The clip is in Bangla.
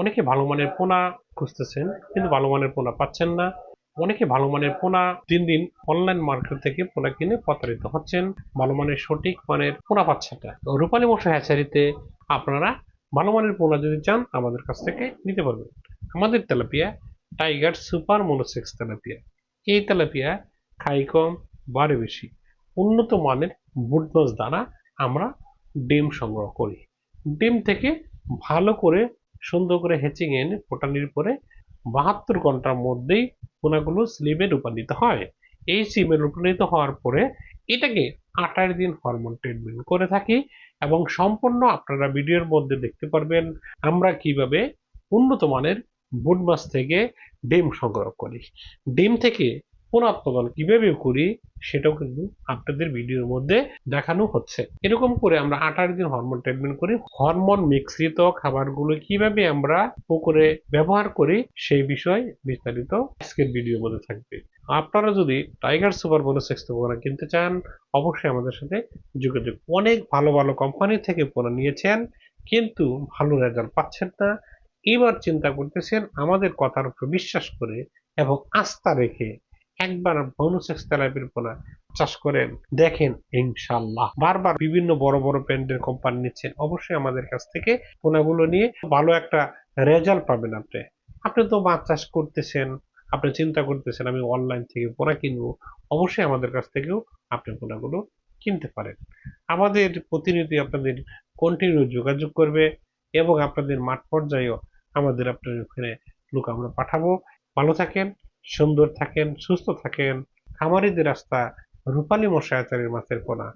অনেকে ভালো মানের পোনা খুঁজতেছেন, কিন্তু ভালো মানের পোনা পাচ্ছেন না। অনেকে ভালো মানের পোনা দিন দিন অনলাইন মার্কেট থেকে পোনা কিনে প্রতারিত হচ্ছেন। ভালো মানের সঠিক মানের পোনা পাচ্ছেন না। রূপালী মশা হ্যাচারিতে আপনারা ভালো মানের পোনা যদি চান, আমাদের কাছ থেকে নিতে পারবেন। আমাদের tilapia, tiger super monosex tilapia. এই তেলাপিয়া খাই কম, বাড়ে বেশি। উন্নত মানের বুটনস দ্বারা আমরা ডিম সংগ্রহ করি। ডিম থেকে ভালো করে সুন্দর করে হেচিং এনে ফোটানির পরে বাহাত্তর ঘণ্টার মধ্যেই পোনাগুলো স্লিমে রূপান্তরিত হয়। এই স্লিমে রূপান্তরিত হওয়ার পরে এটাকে আঠাশ দিন হরমোন ট্রিটমেন্ট করে থাকি এবং সম্পূর্ণ আপনারা ভিডিওর মধ্যে দেখতে পারবেন আমরা কীভাবে উন্নত মানের বুট মাছ থেকে ডিম সংগ্রহ করি। ডিম থেকে পুনঃউৎপাদন কীভাবে করি সেটাও কিন্তু আপনাদের ভিডিওর মধ্যে দেখানো হচ্ছে। এরকম করে আমরা আঠাশ দিন হরমোন ট্রিটমেন্ট করি। হরমোন মিশ্রিত খাবারগুলো কীভাবে আমরা পুকুরে ব্যবহার করি সেই বিষয় বিস্তারিত আজকের ভিডিওর মধ্যে থাকবে। আপনারা যদি টাইগার সুপার বোনাসেক্স পোনা কিনতে চান, অবশ্যই আমাদের সাথে যোগাযোগ। অনেক ভালো ভালো কোম্পানি থেকে পোনা নিয়েছেন, কিন্তু ভালো রেজাল্ট পাচ্ছেন না। এবার চিন্তা করতেছেন, আমাদের কথার উপর বিশ্বাস করে এবং আস্থা রেখে একবার বনুসেক্স তেলাপির পোনা চাষ করেন, দেখেন ইনশাল্লাহ বারবার বিভিন্ন বড় বড় ব্র্যান্ডের কোম্পানি নিচ্ছেন। অবশ্যই আমাদের কাছ থেকে পোনাগুলো নিয়ে ভালো একটা রেজাল্ট পাবেন আপনি। আপনি তো মাছ চাষ করতেছেন, আপনি চিন্তা করতেছেন, আমি অনলাইন থেকে পোনা কিনবো। অবশ্যই আমাদের কাছ থেকেও আপনি পোনাগুলো কিনতে পারেন। আমাদের প্রতিনিধি আপনাদের কন্টিনিউ যোগাযোগ করবে এবং আপনাদের মাঠ পর্যায়েও আমাদের আপনার ওখানে লোক আমরা পাঠাবো। ভালো থাকেন। সুন্দর থাকেন সুস্থ থাকেন। খামারিদের রাস্তা রূপালী মশায়াচারের মাছের পোনা।